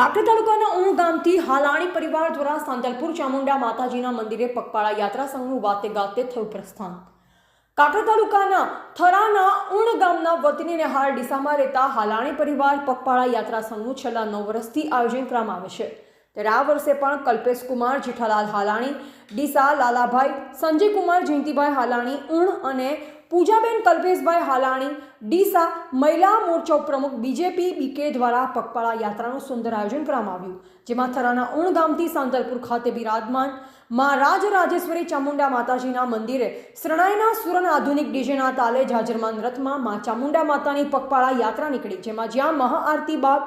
ઉણ ગામથી હાલાણી પરિવાર દ્વારા સાંતલપુર ચામુંડા માતાજીના મંદિરે પગપાળા યાત્રા સંઘનું વાતે ગાતે થયું પ્રસ્થાન. કાંકરા તાલુકાના થરાના ઉણ ગામના વતની હાલ ડીસામાં રહેતા હાલાણી પરિવાર પગપાળા યાત્રા સંઘનું છેલ્લા નવ વર્ષથી આયોજન કરવામાં આવે છે. ત્યારે આ વર્ષે પણ કલ્પેશ કુમાર, જેઠાલાલ હાલાણી, ડીસા, લાલાભાઈ સંજય કુમાર જયંતિભાઈ હાલાણી, ઉણ અને પૂજાબેન કલ્પેશભાઈ હાલાણી, ડીસા મહિલા મોરચો પ્રમુખ બીજેપી, બીકે દ્વારા પગપાળા યાત્રાનું સુંદર આયોજન કરવામાં આવ્યું, જેમાં થરાના ઉણ ગામથી સાંતલપુર ખાતે બિરાજમાન મા રાજરાજેશ્વરી ચામુંડા માતાજીના મંદિરે શરણાઈના સુરન આધુનિક ડીજેના તાલે જાજરમાન રથમાં મા ચામુંડા માતાની પગપાળા યાત્રા નીકળી, જેમાં જ્યાં મહાઆરતી બાદ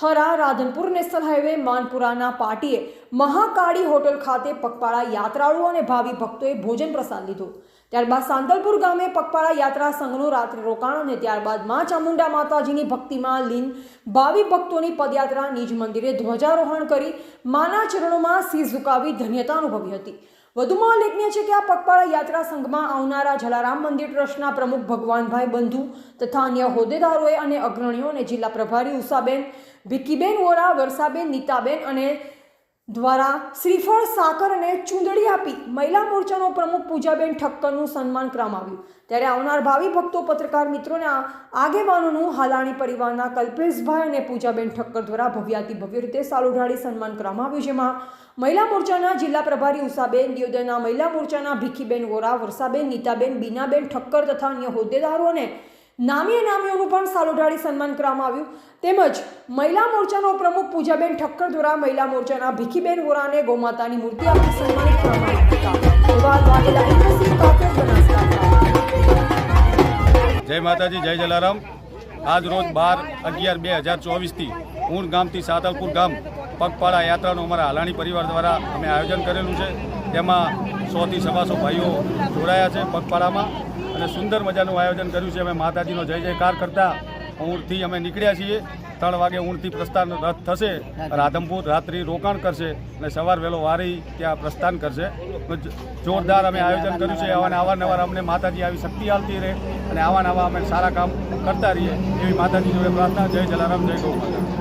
થરા, રાધનપુર નેશનલ હાઈવે, માનપુરાના પાટીએ મહાકાળી હોટલ ખાતે પગપાળા યાત્રાળુઓ અને ભાવિ ભક્તોએ ભોજન પ્રસાદ લીધું. ત્યારબાદ સાંતલપુર ગામે પગપાળા યાત્રા સંઘનું રાત્રિ રોકાણ અને ત્યારબાદ મા ચામુંડા માતાજીની ભક્તિમાં લીન ભાવિ ભક્તોની પદયાત્રા નિજ મંદિરે ધ્વજારોહણ કરી માના ચરણોમાં શીશ ઝુકાવી ધન્યતા અનુભવી હતી. વધુમાં ઉલ્લેખનીય છે કે આ પગપાળા યાત્રા સંઘમાં આવનારા જલારામ મંદિર ટ્રસ્ટના પ્રમુખ ભગવાનભાઈ બંધુ તથા અન્ય હોદ્દેદારોએ અને અગ્રણીઓ અને જિલ્લા પ્રભારી ઉષાબેન ભિક્કીબેન વોરા, વર્ષાબેન, નીતાબેન અને દ્વારા શ્રીફળ, સાકર અને ચૂંદડી આપી મહિલા મોરચાનો પ્રમુખ પૂજાબેન ઠક્કરનું સન્માન કરવામાં આવ્યું ત્યારે આવનાર ભાવિ ભક્તો, પત્રકાર મિત્રોને આગેવાનોનું હાલાણી પરિવારના કલ્પેશભાઈ અને પૂજાબેન ઠક્કર દ્વારા ભવ્યાતિ ભવ્ય રીતે સાલુઢાળી સન્માન કરવામાં આવ્યું જેમાં મહિલા મોરચાના જિલ્લા પ્રભારી ઉષાબેન દિયોદયના મહિલા મોરચાના ભીખીબેન વોરા, વર્ષાબેન, નીતાબેન, બીનાબેન ઠક્કર તથા અન્ય હોદ્દેદારો અને નામી નામીઓનું પણ સાલોઢાળી સન્માન કરવામાં આવ્યું. તેમજ મહિલા મોરચાનો પ્રમુખ પૂજાબેન ઠક્કર દ્વારા મહિલા મોરચાના ભીખીબેન વોરાને ગૌમાતાની મૂર્તિ આપી સન્માનિત જય માતાજી, જય જલારામ. આજ રોજ બાર અગિયાર બે હજાર ચોવીસથી ઊંડ ગામથી સાતલપુર ગામ પગપાળા યાત્રાનું અમારા હાલાણી પરિવાર દ્વારા અમે આયોજન કરેલું છે. તેમાં સોથી સવાસો ભાઈઓ જોડાયા છે પગપાળામાં અને સુંદર મજાનું આયોજન કર્યું છે. અમે માતાજીનો જય જયકાર કરતા ઊંટથી અમે નીકળ્યા છીએ. ત્રણ વાગે ઊંટથી પ્રસ્થાન રથ થશે. રાધમપુર રાત્રિ રોકાણ કરશે અને સવાર વહેલો વારી ત્યાં પ્રસ્થાન કરશે. જોરદાર અમે આયોજન કર્યું છે. આવા અવારનવાર અમને માતાજી આવી શક્તિ આવતી રહે અને આવા નવા અમે સારા કામ કરતા રહીએ એવી માતાજી જોડે પ્રાર્થના. જય જલારામ, જય ગૌ માતા.